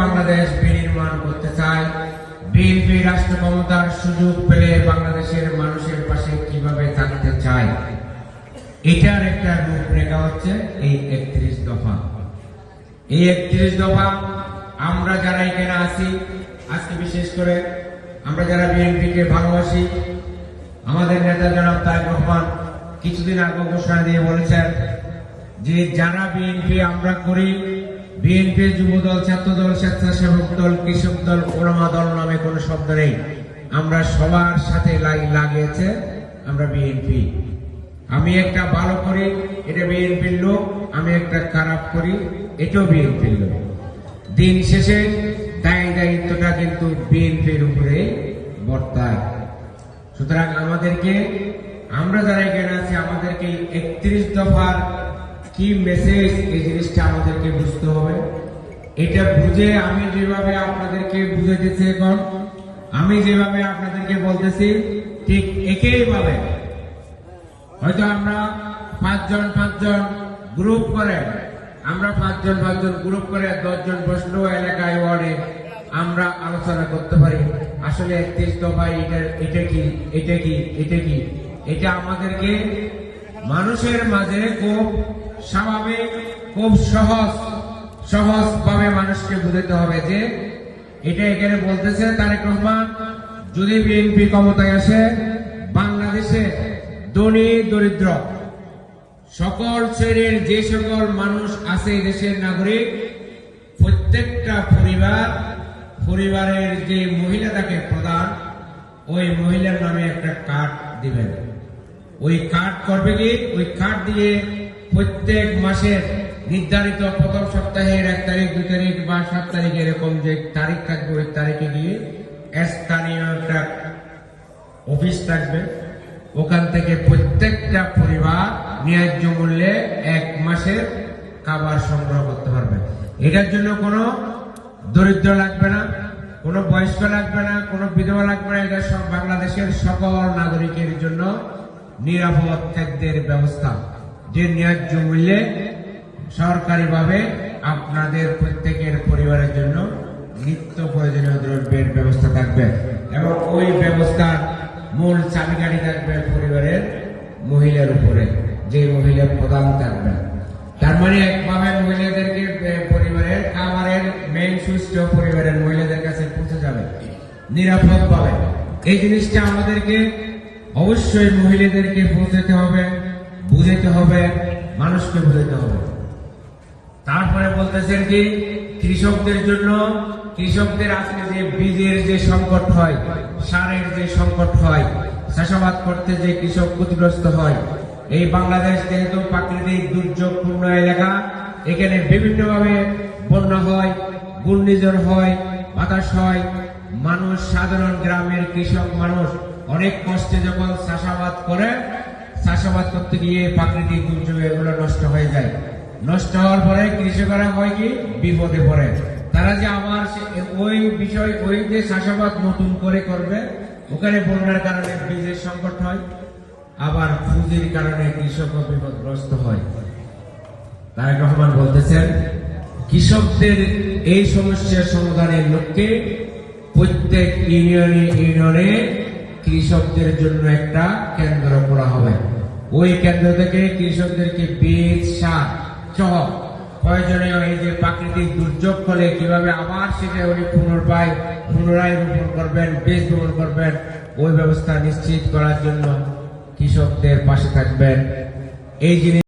বাংলাদেশ বিনির্মাণ করতে চায়, বিএনপি রাষ্ট্র ক্ষমতার সুযোগ পেলে বাংলাদেশের মানুষের পাশে কীভাবে থাকতে চায়? এটার একটা রূপরেখা হচ্ছে এই একত্রিশ দফা। এই একত্রিশ দফা আমরা যারা এখানে আছি, আজকে বিশেষ করে আমরা যারা বিএনপিকে ভালোবাসি, আমাদের নেতা জনাব তারেক রহমান কিছুদিন আগে ঘোষণা দিয়ে বলেছেন যে, যারা বিএনপি আমরা করি বিএনপি যুব দল ছাত্র দল স্বেচ্ছাসেবক দল, কৃষক দল, ওলামা দল নামে কোনো শব্দ নেই। আমরা সবার সাথে লাগিয়েছে আমরা বিএনপি। আমি একটা ভালো করি, এটা বিএনপির লোক, আমি একটা খারাপ করি, এটাও বিএনপির লোক। দিন শেষে দায়ী দায়িত্বটা কিন্তু বিএনপির উপরে বর্তায়। সুতরাং আমাদেরকে, আমরা যারা এখানে আছি, আমাদেরকে একত্রিশ দফার কি মেসেজ এই জিনিসটা আমাদেরকে বুঝতে হবে? এটা বুঝে আমি যেভাবে আপনাদেরকে বুঝে দিচ্ছি এখন, আমি যেভাবে আপনাদেরকে বলতেছি, ঠিক একইভাবে হয়তো আমরা পাঁচজন পাঁচজন গ্রুপ করে, আমরা পাঁচজন পাঁচজন গ্রুপ করে দশজন বসল এলাকায় ওয়ার্ডে আমরা আলোচনা করতে পারি। আসলে একত্রিশ এটা এটা কি এটা কি এটা কি? এটা আমাদেরকে মানুষের মাঝে খুব স্বাভাবিক, খুব সহজ সহজ ভাবে মানুষকে বুঝাতে হবে যে, এটা এখানে বলতেছে তারেক রহমান, যদি বিএনপি ক্ষমতায় আসে, বাংলাদেশে ধনী, দরিদ্র, সকল শ্রেণির যে সকল মানুষ আছে দেশের নাগরিক, প্রত্যেকটা পরিবার, পরিবারের যে মহিলা তাকে প্রদান ওই মহিলার নামে একটা কার্ড দিবেন। ওই কার্ড করবে কি? ওই কার্ড দিয়ে প্রত্যেক মাসের নির্ধারিত প্রথম সপ্তাহের এক তারিখ, দুই তারিখ বা সাত তারিখ এরকম যে তারিখ থাকবে, ওই তারিখে গিয়ে স্থানীয় একটা অফিস থাকবে। ওখান থেকে প্রত্যেকটা পরিবার ন্যায্য মূল্যে এক মাসের খাবার সংগ্রহ করতে পারবে। এটার জন্য কোনো দরিদ্র লাগবে না, কোনো বয়স্ক লাগবে না, কোনো বিধবা লাগবে না। এটা সব বাংলাদেশের সকল নাগরিকের জন্য নিরাপদ খাদ্যের ব্যবস্থা। যে ন্যায্য মূল্যে সরকারিভাবে আপনাদের প্রত্যেকের পরিবারের জন্য নিত্য প্রয়োজনীয় দ্রব্যের ব্যবস্থা থাকবে এবং ওই ব্যবস্থার মূল চাবিকাঠি থাকবে পরিবারের মহিলার উপরে যে মহিলা প্রধান থাকবে তার মানে একভাবে মহিলাদেরকে পরিবারের খাবারের মেইন সুইচটা পরিবারের মহিলাদের কাছে পৌঁছে যাবে, নিরাপদ পাবে। এই জিনিসটা আমাদেরকে অবশ্যই মহিলাদেরকে পৌঁছাতে হবে। বুঝাতে হবে, মানুষকে বুঝাতে হবে। তারপরে বলতেছেন কি, কৃষকদের জন্য, কৃষকদের আজকে যে বীজের যে সংকট হয়, সারের যে সংকট হয়, চাষাবাদ করতে যে কৃষক ক্ষতিগ্রস্ত হয়, এই বাংলাদেশ যেহেতু প্রাকৃতিক দুর্যোগপূর্ণ এলাকা, এখানে বিভিন্নভাবে বন্যা হয়, ঘূর্ণিঝড় হয়, বাতাস হয়, মানুষ, সাধারণ গ্রামের কৃষক মানুষ অনেক কষ্টে যখন চাষাবাদ করে চাষাবাদ করতে গিয়ে প্রাকৃতিক দুর্যোগে এগুলো নষ্ট হয়ে যায়। নষ্ট হওয়ার পরে কৃষকরা হয় কি? বিপদে পড়ে। তারা যে আবার ওই বিষয়, ওই যে চাষাবাদ নতুন করে করবে, ওখানে বন্যার কারণে বীজের সংকট হয়, আবার পুঁজির কারণে কৃষকও বিপদগ্রস্ত হয়। তারেক রহমান বলতেছেন, কৃষকদের এই সমস্যার সমাধানের লক্ষ্যে প্রত্যেক ইউনিয়নে ইউনিয়নে কৃষকদের জন্য একটা কেন্দ্র করা হবে। ওই কেন্দ্র থেকে কৃষকদেরকে বীজ, সার সহ প্রয়োজনীয় এই যে প্রাকৃতিক দুর্যোগ ফলে কীভাবে আবার সেটা উনি পুনর্বায় পুনরায় রোপণ করবেন বেশ রোপণ করবেন, ওই ব্যবস্থা নিশ্চিত করার জন্য কৃষকদের পাশে থাকবেন। এই জিনিস